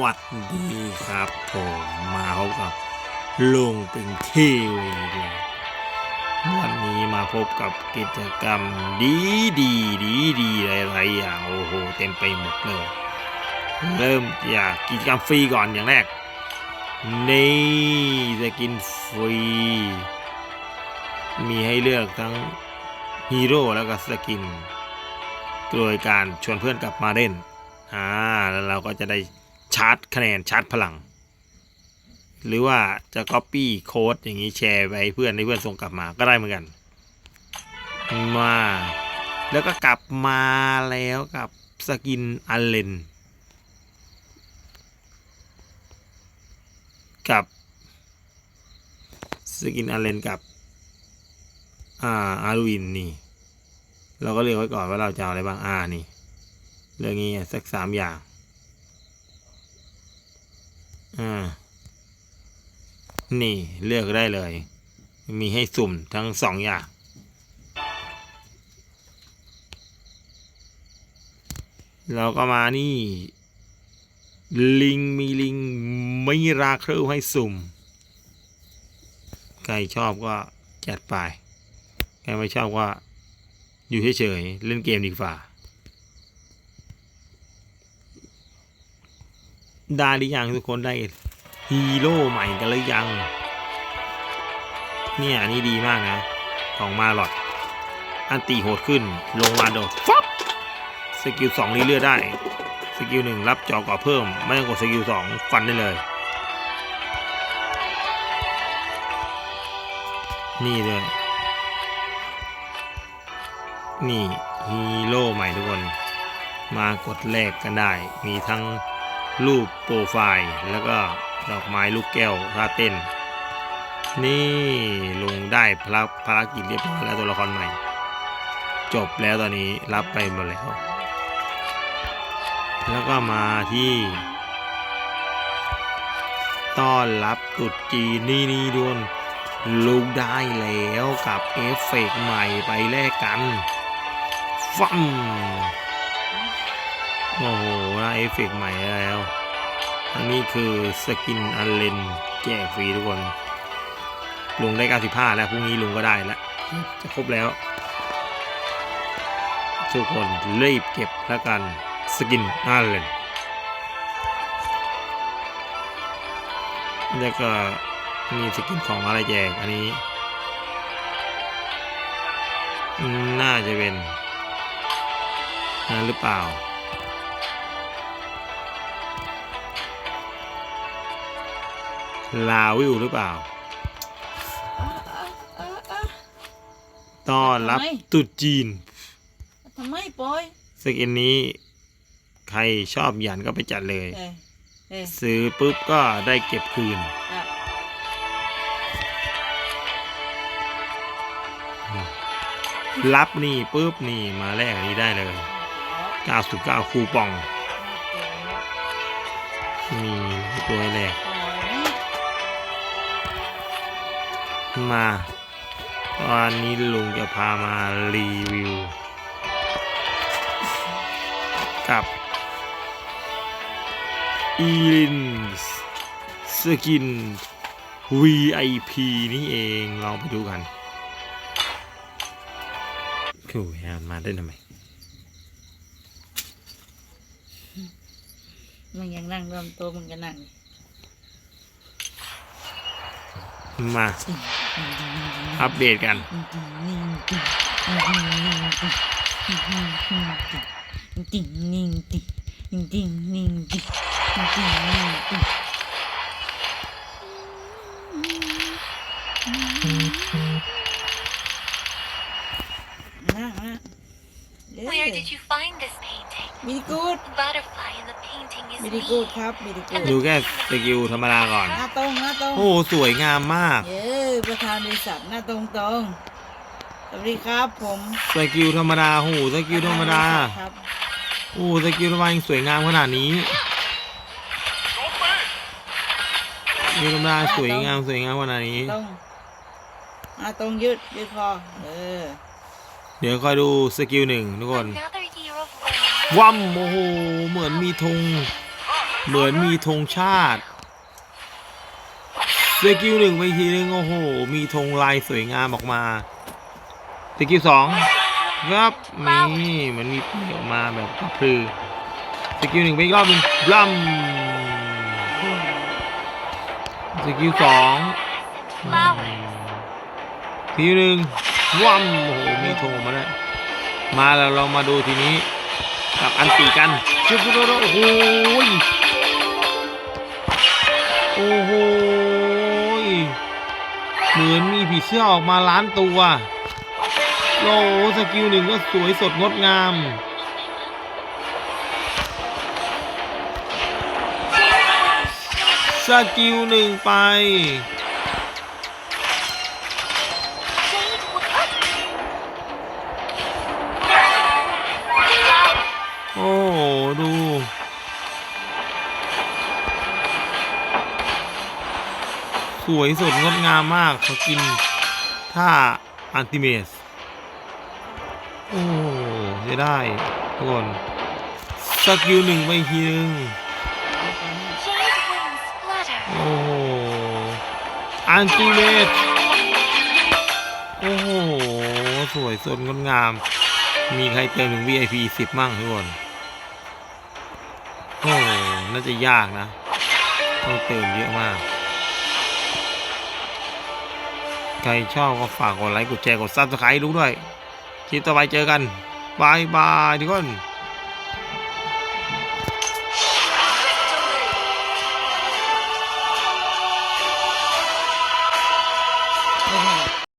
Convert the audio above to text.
วัสดีครับผมมาพบกับลุงเป็นทีวีเลยวันนี้มาพบกับกิจกรรมดีดีดีดีหลายๆอย่างโอ้โหเต็มไปหมดเลย เริ่มจากกิจกรรมฟรีก่อนอย่างแรก นี่จะกินฟรี มีให้เลือกทั้งฮีโร่แล้วก็สกินโดยการชวนเพื่อนกลับมาเล่นอ่าแล้วเราก็จะได้ ชาร์จคะแนนชาร์จพลัง หรือว่าจะ Copy โค้ดอย่างนี้แชร์ไปให้เพื่อนให้เพื่อนส่งกลับมาก็ได้เหมือนกัน มา แล้วก็กลับมาแล้วกับสกินอัลเลนกับสกินอัลเลนกับอ่าอาร์วินนี่ เราก็เลือกไว้ก่อนว่าเราจะเอาอะไรบ้างอ่านี่ เรื่องนี้สักสามอย่าง อ่า นี่เลือกได้เลย มีให้สุ่มทั้งสองอย่าง เราก็มานี่ ลิงมีลิงไม่ราครูให้สุ่ม ใครชอบก็จัดไป ใครไม่ชอบก็อยู่เฉยๆเล่นเกมดีกว่า ได้หรือยังทุกคนได้ฮีโร่ใหม่กันหรือยัง เนี่ยอันนี้ดีมากนะ ของมาหลอดอันตีโหดขึ้น ลงมาโดดฟับสกิลสองรีเลือดได้ สกิลหนึ่งรับจอก่อเพิ่ม ไม่ต้องกดสกิลสองฟันได้เลย นี่เลยนี่ฮีโร่ใหม่ทุกคน มากดแลกกันได้ มีทั้ง รูปโปรไฟล์ แล้วก็ดอกไม้ลูกแก้วท่าเต้น นี่ลุงได้ภารภารกิจเรียบร้อยแล้วตัวละครใหม่ จบแล้วตอนนี้รับไปหมดแล้ว แล้วก็มาที่ต้อนรับตุดจีนนี่นี่ดวนลุงได้แล้วกับเอฟเฟกต์ใหม่ไปแลกกัน ฟัม โอ้โหได้เอฟเฟกต์ใหม่แล้ว อันนี้คือสกินอันเลนแจกฟรีทุกคน ลุงได้ 95 แล้วพรุ่งนี้ลุงก็ได้แล้ว จะครบแล้ว ทุกคนรีบเก็บแล้วกันสกินอันเลนแล้วก็มีสกินของอะไรแจกอันนี้ น่าจะเป็นนั่นหรือเปล่า ลาวิวหรือเปล่า ต้อนรับทำไม ตรุษจีนทำไมปอยสกินนี้ใครชอบหยันก็ไปจัดเลย เอ้ยเอ้ยซื้อปุ๊บก็ได้เก็บคืน อะรับนี่ปุ๊บนี่มาแลกอันนี้ได้เลย 99 คูปอง มีตัวให้แลก มาตอนนี้ลุงจะพามารีวิว กับอีลินสกิน VIP นี่เองลองไปดูกันคือแฮนมาได้ทำไม มันยังนั่งรวมตัวมันก็นั่งมา อัปเดตกันติ่งนิ่งติ่งติ่งนิ่งติ่งติ่งนิ่งติ่งนั่งนะ Where did you find this painting? มีกูด The butterfly in the painting is มี me. กูดครับมีกูดดูแค่สกิลธรรมดาก่อน หน้าตรงหน้าตรงโอ้สวยงามมากเย้ประธานบริษัทหน้าตรงตรงสวัสดีครับผมสกิลธรรมดาโอ้สกิลธรรมดาครับโอ้สกิลธรรมดายังสวยงามขนาดนี้สกิลธรรมดาสวยงามสวยงามขนาดนี้ตรงหน้าตรงยืดยืดคอเออเดี๋ยวคอยดูสกิลหนึ่งทุกคน วัมโอ้โหเหมือนมีธงเหมือนมีธงชาติสกิลหนึ่งไปทีนึงโอ้โห มีธงลายสวยงามออกมาสกิลสองครับนี่มันมีปีกออกมาแบบกระพือสกิลหนึ่งไปอีกรอบนึงบลัมสกิลสองทีหนึ่งว่ำโอ้โหมีธงออกมาแล้วมาแล้วเรามาดูทีนี้ กับอันตีกันชุบชุบโอ้โหโอ้โหเหมือนมีผีเสื้อออกมาล้านตัวโอ้สกิลหนึ่งก็สวยสดงดงามสกิลหนึ่งไป สวยสดงดงามมากเขากินท่าอันติเมสโอ้จะได้ทุกคนสกิลหนึ่งไปทีหนึ่งโอ้โหอันติเมสโอ้โห สวยสดงดงาม มีใครเติมถึง VIP 10 มั่งทุกคนโอ้น่าจะยากนะ ต้องเติมเยอะมาก ใครชอบก็ฝากกดไลค์กดแชร์กดซับสไครต์ลูกด้วยคลิปต่อไปเจอกันบายบายทุกคน